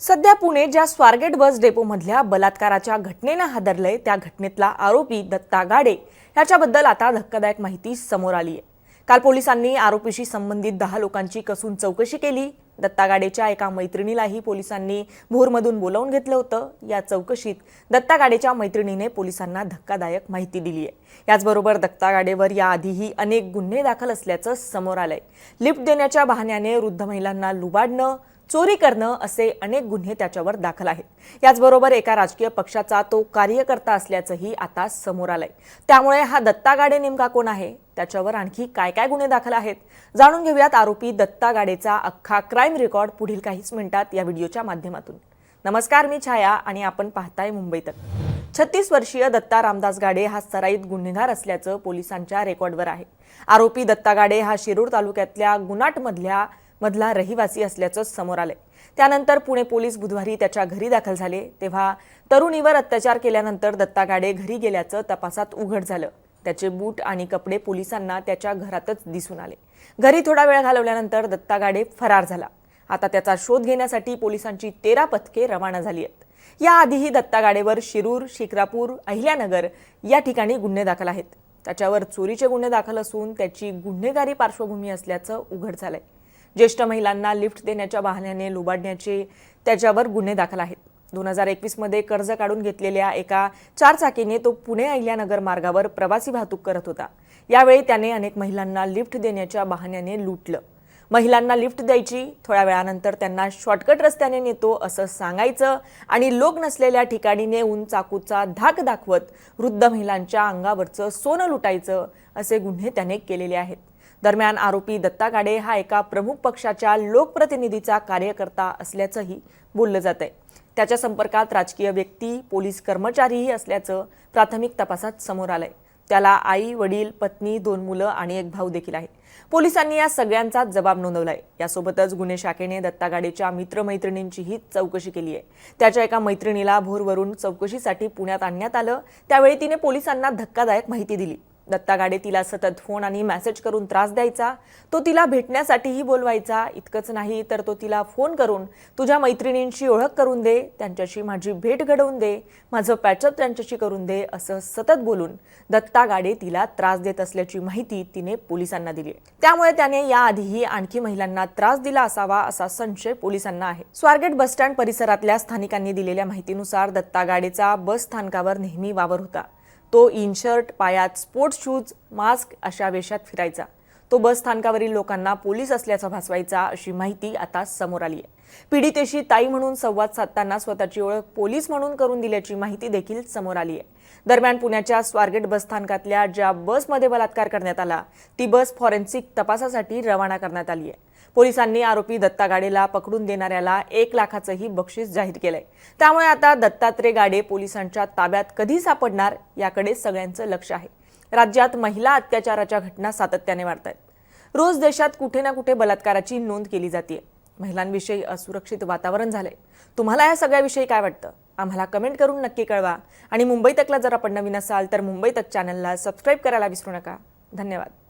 सध्या पुणे ज्या स्वारगेट बस डेपोमधल्या बलात्काराच्या घटनेनं हादरलंय त्या घटनेतला आरोपी दत्ता गाडे. ह्याच्याबद्दल आता धक्कादायक माहिती समोर आली आहे काल पोलिसांनी आरोपीशी संबंधित दहा लोकांची कसून चौकशी केली. दत्ता गाडेच्या एका मैत्रिणीलाही पोलिसांनी भोरमधून बोलावून घेतलं होतं. या चौकशीत दत्ता गाडेच्या मैत्रिणीने पोलिसांना धक्कादायक माहिती दिली आहे. याचबरोबर दत्ता गाडेवर याआधीही अनेक गुन्हे दाखल असल्याचं समोर आलंय. लिफ्ट देण्याच्या बहाण्याने वृद्ध महिलांना लुबाडणं चोरी करणं असे अनेक गुन्हे त्याच्यावर दाखल आहेत. याचबरोबर एका राजकीय पक्षाचा तो कार्यकर्ता असल्याचंही आता समोर आलंय. त्यामुळे हा दत्ता गाडे नेमका कोण आहे? त्याच्यावर आणखी काय काय गुन्हे दाखल आहेत? जाणून घेऊयात आरोपी दत्ता गाडेचा अख्खा क्राईम रेकॉर्ड पुढील काहीच मिनिटात या व्हिडिओच्या माध्यमातून. नमस्कार मी छाया आणि आपण पाहताय मुंबई तक. छत्तीस वर्षीय दत्ता रामदास गाडे हा सराईत गुन्हेगार असल्याचं पोलिसांच्या रेकॉर्डवर आहे. आरोपी दत्ता गाडे हा शिरूर तालुक्यातल्या गुनाटमधल्या मधला रहिवासी असल्याचं समोर आलंय. त्यानंतर पुणे पोलीस बुधवारी त्याच्या घरी दाखल झाले. तेव्हा तरुणीवर अत्याचार केल्यानंतर दत्ता गाडे घरी गेल्याचं तपासात उघड झालं. त्याचे बूट आणि कपडे पोलिसांना त्याच्या घरातच दिसून आले. घरी थोडा वेळ घालवल्यानंतर दत्ता गाडे फरार झाला. आता त्याचा शोध घेण्यासाठी पोलिसांची तेरा पथके रवाना झाली आहेत. याआधीही दत्ता गाडेवर शिरूर शिक्रापूर अहिल्यानगर या ठिकाणी गुन्हे दाखल आहेत. त्याच्यावर चोरीचे गुन्हे दाखल असून त्याची गुन्हेगारी पार्श्वभूमी असल्याचं उघड झालंय. ज्येष्ठ महिलांना लिफ्ट देण्याच्या बहाण्याने लुबाडण्याचे त्याच्यावर गुन्हे दाखल आहेत. दोन हजार एकवीसमध्ये कर्ज काढून घेतलेल्या एका चारचाकीने तो पुणे अहिल्यानगर मार्गावर प्रवासी वाहतूक करत होता. यावेळी त्याने अनेक महिलांना लिफ्ट देण्याच्या बहाण्याने लुटलं. महिलांना लिफ्ट द्यायची थोड्या वेळानंतर त्यांना शॉर्टकट रस्त्याने नेतो असं सांगायचं आणि लोक नसलेल्या ठिकाणी नेऊन चाकूचा धाक दाखवत वृद्ध महिलांच्या अंगावरचं सोनं लुटायचं असे गुन्हे त्याने केलेले आहेत. दरम्यान आरोपी दत्ता गाडे हा एका प्रमुख पक्षाच्या लोकप्रतिनिधीचा कार्यकर्ता असल्याचंही बोललं जात आहे त्याच्या संपर्कात राजकीय व्यक्ती पोलीस कर्मचारीही असल्याचं प्राथमिक तपासात समोर आलंय. त्याला आई वडील पत्नी दोन मुलं आणि एक भाऊ देखील आहे पोलिसांनी या सगळ्यांचा जबाब नोंदवलाय. यासोबतच गुन्हे शाखेने दत्तागाडेच्या मित्रमैत्रिणींचीही चौकशी केली आहे. त्याच्या एका मैत्रिणीला भोरवरून चौकशीसाठी पुण्यात आणण्यात आलं. त्यावेळी तिने पोलिसांना धक्कादायक माहिती दिली. दत्ता गाडे तिला सतत फोन आणि मेसेज करून त्रास द्यायचा. तो तिला भेटण्यासाठीही बोलवायचा. इतकंच नाही तर तो तिला फोन करून तुझ्या मैत्रिणींशी ओळख करून दे त्यांच्याशी माझी भेट घडवून दे माझं पॅचअप त्यांच्याशी करून दे असं सतत बोलून दत्ता गाडे तिला त्रास देत असल्याची माहिती तिने पोलिसांना दिली. त्यामुळे त्याने याआधीही आणखी महिलांना त्रास दिला असावा असा संशय पोलिसांना आहे. स्वारगेट बसस्टँड परिसरातल्या स्थानिकांनी दिलेल्या माहितीनुसार दत्ता गाडेचा बस स्थानकावर नेहमी वावर होता. तो इनशर्ट पायात स्पोर्ट्स शूज मास्क अशा वेशात फिरायचा. तो बस स्थानकावरील लोकांना पोलीस असल्याचा भासवायचा अशी माहिती आता समोर आली आहे. पीडितेशी ताई म्हणून संवाद साधताना स्वतःची ओळख पोलीस म्हणून करून दिल्याची माहिती देखील समोर आली आहे. दरम्यान पुण्याच्या स्वारगेट बस स्थानकातल्या ज्या बसमध्ये बलात्कार करण्यात आला ती बस फॉरेन्सिक तपासासाठी रवाना करण्यात आली आहे. पोलिसांनी आरोपी दत्ता गाडेला पकडून देणाऱ्याला एक लाखाचंही बक्षीस जाहीर केलंय. त्यामुळे आता दत्तात्रय गाडे पोलिसांच्या ताब्यात कधी सापडणार याकडे सगळ्यांचं लक्ष आहे. राज्यात महिला अत्याचाराच्या घटना सातत्याने वाढत आहेत रोज देशात कुठे ना कुठे बलात्काराची नोंद केली जाते महिलांविषयी असुरक्षित वातावरण झालंय. तुम्हाला या सगळ्याविषयी काय वाटतं? आम्हाला कमेंट करून नक्की कळवा. आणि मुंबई तकला जर आपण नवीन असाल तर मुंबई तक चॅनलला सबस्क्राईब करायला विसरू नका. धन्यवाद.